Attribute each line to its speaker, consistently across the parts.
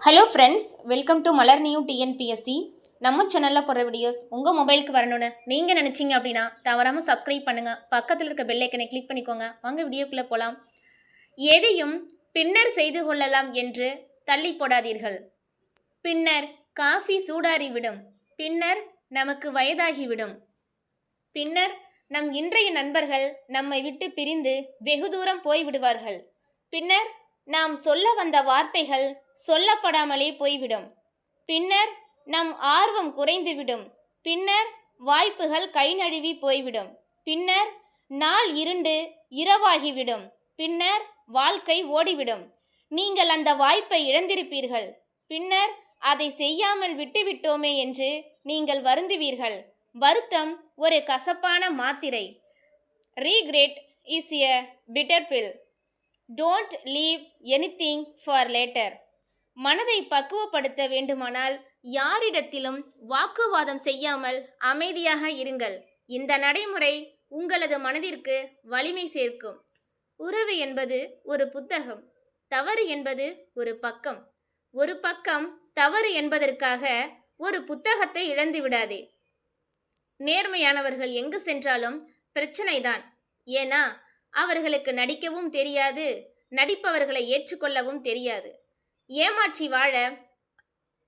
Speaker 1: Hello friends welcome to Malar new TNPSC நம்ம சேனலில் போடுற வீடியோஸ் உங்கள் மொபைலுக்கு வரணும்னு நீங்கள் நினச்சிங்க அப்படின்னா தவறாமல் சப்ஸ்கிரைப் பண்ணுங்கள் பக்கத்தில் இருக்க பெல்லைக்கனை கிளிக் பண்ணிக்கோங்க. வாங்க வீடியோக்குள்ளே போகலாம் எதையும் பின்னர் செய்து கொள்ளலாம் என்று தள்ளி போடாதீர்கள். பின்னர் காஃபி சூடாறிவிடும் பின்னர் நமக்கு வயதாகிவிடும் பின்னர் நம் இன்றைய நண்பர்கள் நம்மை விட்டு பிரிந்து வெகு தூரம் போய்விடுவார்கள் பின்னர் நாம் சொல்ல வந்த வார்த்தைகள் சொல்லப்படாமலே போய்விடும். பின்னர் நம் ஆர்வம் குறைந்துவிடும். பின்னர் வாய்ப்புகள் கை நழுவி போய்விடும். பின்னர் நாள் இருண்டு இரவாகிவிடும். பின்னர் வாழ்க்கை ஓடிவிடும். நீங்கள் அந்த வாய்ப்பை இழந்திருப்பீர்கள். பின்னர் அதை செய்யாமல் விட்டுவிட்டோமே என்று நீங்கள் வருந்துவீர்கள். வருத்தம் ஒரு கசப்பான மாத்திரை. Regret is a bitter pill don't leave anything for later மனதை பக்குவப்படுத்த வேண்டுமானால் யாரிடத்திலும் வாக்குவாதம் செய்யாமல் அமைதியாக இருங்கள். இந்த நடைமுறை உங்களது மனதிற்கு வலிமை சேர்க்கும். உறவு என்பது ஒரு புத்தகம் தவறு என்பது ஒரு பக்கம். ஒரு பக்கம் தவறு என்பதற்காக ஒரு புத்தகத்தை இழந்து விடாதே. நேர்மையானவர்கள் எங்கு சென்றாலும் பிரச்சனைதான். ஏன்னா அவர்களுக்கு நடிக்கவும் தெரியாது நடிப்பவர்களை ஏற்றுக்கொள்ளவும் தெரியாது. ஏமாற்றி வாழ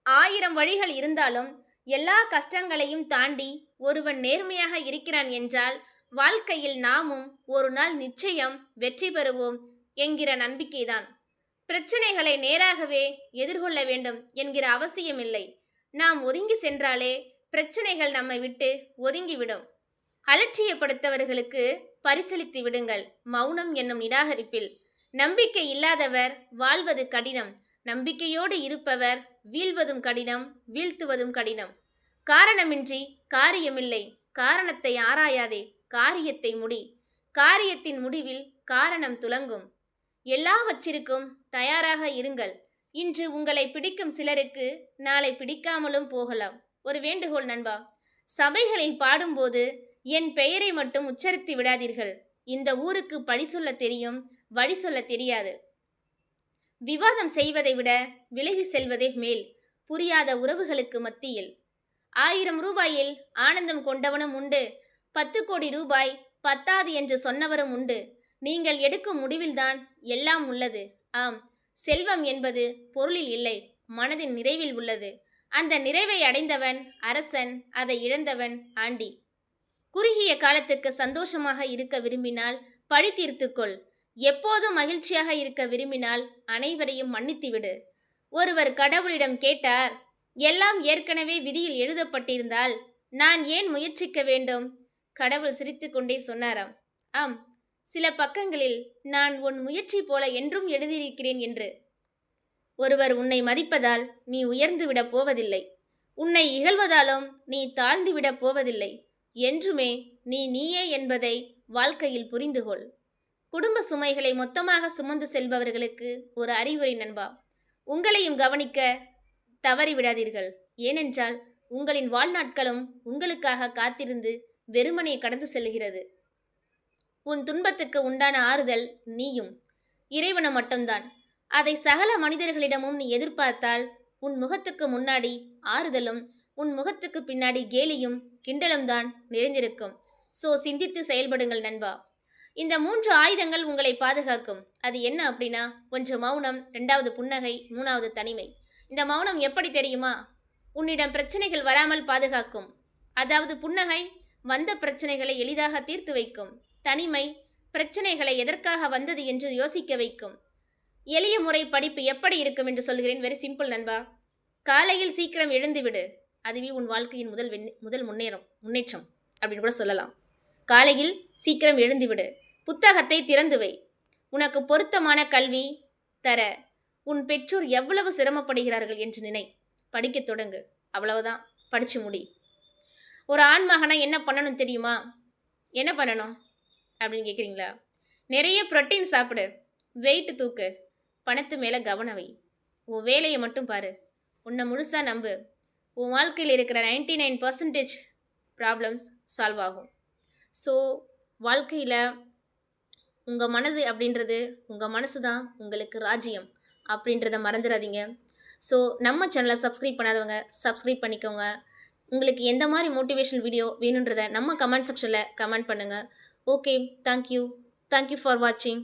Speaker 1: ஆயிரம் வழிகள் இருந்தாலும் எல்லா கஷ்டங்களையும் தாண்டி ஒருவன் நேர்மையாக இருக்கிறான் என்றால் வாழ்க்கையில் நாமும் ஒரு நாள் நிச்சயம் வெற்றி பெறுவோம் என்கிற நம்பிக்கைதான். பிரச்சனைகளை நேராகவே எதிர்கொள்ள வேண்டும் என்கிற அவசியமில்லை. நாம் ஒதுங்கி சென்றாலே பிரச்சனைகள் நம்மை விட்டு ஒதுங்கிவிடும். அலட்சியப்படுத்தவர்களுக்கு பரிசளித்து விடுங்கள். மௌனம் என்னும் நிராகரிப்பில். நம்பிக்கை இல்லாதவர் வாழ்வது கடினம். நம்பிக்கையோடு இருப்பவர் வீழ்வதும் கடினம் வீழ்த்துவதும் கடினம். காரணமின்றி காரியமில்லை காரணத்தை ஆராயாதே காரியத்தை முடி. காரியத்தின் முடிவில் காரணம் துலங்கும். எல்லாவற்றிற்கும் தயாராக இருங்கள். இன்று உங்களை பிடிக்கும் சிலருக்கு நாளை பிடிக்காமலும் போகலாம். ஒரு வேண்டுகோள் நண்பா சபைகளில் பாடும்போது என் பெயரை மட்டும் உச்சரித்து விடாதீர்கள். இந்த ஊருக்கு பழி சொல்ல தெரியும் வழி சொல்ல தெரியாது. விவாதம் செய்வதை விட விலகி செல்வதே மேல் புரியாத உறவுகளுக்கு மத்தியில். ஆயிரம் ரூபாயில் ஆனந்தம் கொண்டவனும் உண்டு. பத்து கோடி ரூபாய் பத்தாது என்று சொன்னவரும் உண்டு. நீங்கள் எடுக்கும் முடிவில்தான் எல்லாம் உள்ளது. ஆம் செல்வம் என்பது பொருளில் இல்லை மனதின் நிறைவில் உள்ளது. அந்த நிறைவை அடைந்தவன் அரசன் அதை இழந்தவன் ஆண்டி. குறுகிய காலத்துக்கு சந்தோஷமாக இருக்க விரும்பினால் பழி தீர்த்துக்கொள். எப்போதும் மகிழ்ச்சியாக இருக்க விரும்பினால் அனைவரையும் மன்னித்துவிடு. ஒருவர் கடவுளிடம் கேட்டார் எல்லாம் ஏற்கனவே விதியில் எழுதப்பட்டிருந்தால் நான் ஏன் முயற்சிக்க வேண்டும்? கடவுள் சிரித்துக்கொண்டே சொன்னாராம் ஆம் சில பக்கங்களில் நான் உன் முயற்சி போல என்றும் எழுதியிருக்கிறேன் என்று. ஒருவர் உன்னை மதிப்பதால் நீ உயர்ந்து விடப் போவதில்லை. உன்னை இகழ்வதாலும் நீ தாழ்ந்து விடப் போவதில்லை. என்றுமே நீ நீயே என்பதை வாழ்க்கையில் புரிந்துகொள். குடும்ப சுமைகளை மொத்தமாக சுமந்து செல்பவர்களுக்கு ஒரு அறிவுரை நண்பா. உங்களையும் கவனிக்க தவறிவிடாதீர்கள் ஏனென்றால் உங்களின் வாழ்நாட்களும் உங்களுக்காக காத்திருந்து வெறுமனே கடந்து செல்கிறது. உன் துன்பத்துக்கு உண்டான ஆறுதல் நீயும். இறைவன மட்டும்தான். அதை சகல மனிதர்களிடமும் நீ எதிர்பார்த்தால் உன் முகத்துக்கு முன்னாடி ஆறுதலும் உன் முகத்துக்கு பின்னாடி கேலியும் கிண்டலும் தான் நிறைந்திருக்கும். சோ சிந்தித்து செயல்படுங்கள் நண்பா. இந்த மூன்று ஆயுதங்கள் உங்களை பாதுகாக்கும். அது என்ன அப்படின்னா ஒன்று மௌனம் ரெண்டாவது புன்னகை மூணாவது தனிமை. இந்த மௌனம் எப்படி தெரியுமா? உன்னிடம் பிரச்சனைகள் வராமல் பாதுகாக்கும். அதாவது புன்னகை வந்த பிரச்சனைகளை எளிதாக தீர்த்து வைக்கும். தனிமை பிரச்சனைகளை எதற்காக வந்தது என்று யோசிக்க வைக்கும். எளிய முறை படிப்பு எப்படி இருக்கும் என்று சொல்கிறேன். வெரி சிம்பிள் நண்பா. காலையில் சீக்கிரம் எழுந்துவிடு. அதுவே உன் வாழ்க்கையின் முதல் முதல் முன்னேறம் முன்னேற்றம் அப்படின்னு கூட சொல்லலாம். காலையில் சீக்கிரம் எழுந்துவிடு. புத்தகத்தை திறந்து வை. உனக்கு பொருத்தமான கல்வி தர உன் பெற்றோர் எவ்வளவு சிரமப்படுகிறார்கள் என்று நினை. படிக்கத் தொடங்கு. அவ்வளவுதான். படிச்சு முடி. ஒரு ஆண் மகனை என்ன பண்ணணும் தெரியுமா? என்ன பண்ணணும்? அப்படின்னு கேட்குறீங்களா நிறைய புரோட்டீன் சாப்பிடு. வெயிட்டு தூக்கு. பணத்து மேலே கவனம் வை. உன் வேலையை மட்டும் பாரு. உன்னை முழுசாக நம்பு. உன் வாழ்க்கையில் இருக்கிற ninety nine percentage problems solve ஆகும். ஸோ வாழ்க்கையில் உங்கள் மனது அப்படின்றது உங்கள் மனசு தான் உங்களுக்கு ராஜ்யம் அப்படின்றத மறந்துடாதீங்க ஸோ நம்ம சேனலை சப்ஸ்கிரைப் பண்ணாதவங்க சப்ஸ்கிரைப் பண்ணிக்கோங்க. உங்களுக்கு எந்த மாதிரி மோட்டிவேஷனல் வீடியோ வேணுன்றதை நம்ம கமெண்ட் செக்ஷனில் கமெண்ட் பண்ணுங்கள் ஓகே தேங்க்யூ தேங்க்யூ ஃபார் வாட்சிங்